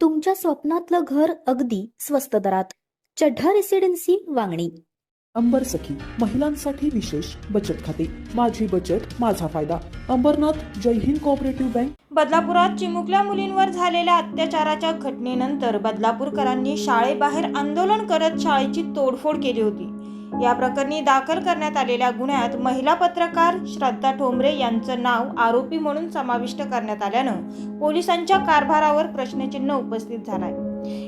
तुमच्या स्वप्नातलं घर अगदी स्वस्त दरात. चढ्ढा रेसिडेन्सी वांगणी. अंबर सखी महिलांसाठी विशेष बचत खाते. माझी बचत माझा फायदा. Ambernath Jai Hind cooperative bank. बदलापुरात चिमुकल्या मुलींवर झालेल्या अत्याचाराच्या घटनेनंतर बदलापूरकरांनी शाळेबाहेर आंदोलन करत शाळेची तोडफोड केली होती. या प्रकरणी दाखल करण्यात आलेल्या गुन्ह्यात महिला पत्रकार श्रद्धा ठोंबरे यांचं नाव आरोपी म्हणून समाविष्ट करण्यात आल्यानं पोलिसांच्या कारभारावर प्रश्नचिन्ह उपस्थित झालाय.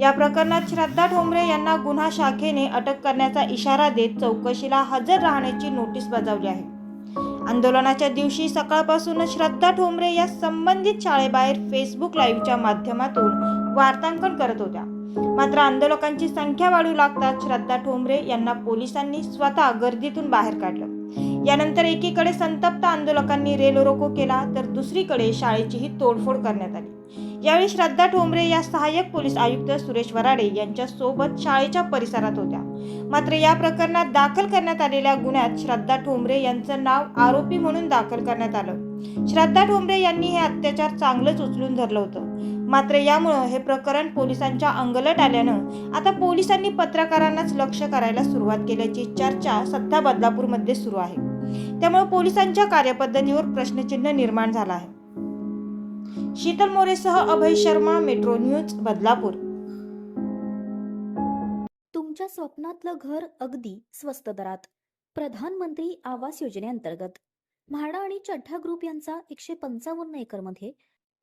या प्रकरणात श्रद्धा ठोंबरे यांना गुन्हा शाखेने अटक करण्याचा इशारा देत चौकशीला हजर राहण्याची नोटीस बजावली आहे. आंदोलनाच्या दिवशी सकाळपासूनच श्रद्धा ठोंबरे या संबंधित शाळेबाहेर फेसबुक लाईव्हच्या माध्यमातून वार्तांकन करत होत्या. मात्र आंदोलकांची संख्या वाढू लागताच श्रद्धा ठोंबरे यांना पोलिसांनी स्वतः गर्दीतून बाहेर काढलं. यानंतर एकीकडे संतप्त आंदोलकांनी रेल रोको केला तर दुसरीकडे शाळेचीही तोडफोड करण्यात आली. यावेळी श्रद्धा ठोंबरे या सहाय्यक पोलीस आयुक्त सुरेश वराडे यांच्या सोबत शाळेच्या परिसरात होत्या. मात्र या प्रकरणात दाखल करण्यात आलेल्या गुन्ह्यात श्रद्धा ठोंबरे यांचं नाव आरोपी म्हणून दाखल करण्यात आलं. श्रद्धा ठोंबरे यांनी हे अत्याचार चांगलंच उचलून धरलं होतं. मात्र यामुळं हे प्रकरण पोलिसांच्या अंगलट आल्यानं आता पोलिसांनी पत्रकारांनाच लक्ष करायला सुरुवात केल्याची चर्चा सध्या बदलापूरमध्ये सुरू आहे. त्यामुळे पोलिसांच्या कार्यपद्धतीवर प्रश्नचिन्ह निर्माण झाला आहे. शीतल मोरेसह अभय शर्मा मेट्रो न्यूज बदलापूर. तुमच्या स्वप्नातलं घर अगदी स्वस्त दरात. प्रधानमंत्री आवास योजनेअंतर्गत. म्हाडा आणि चड्ढा ग्रुप यांचा एकशे पंचावन्न एकरमध्ये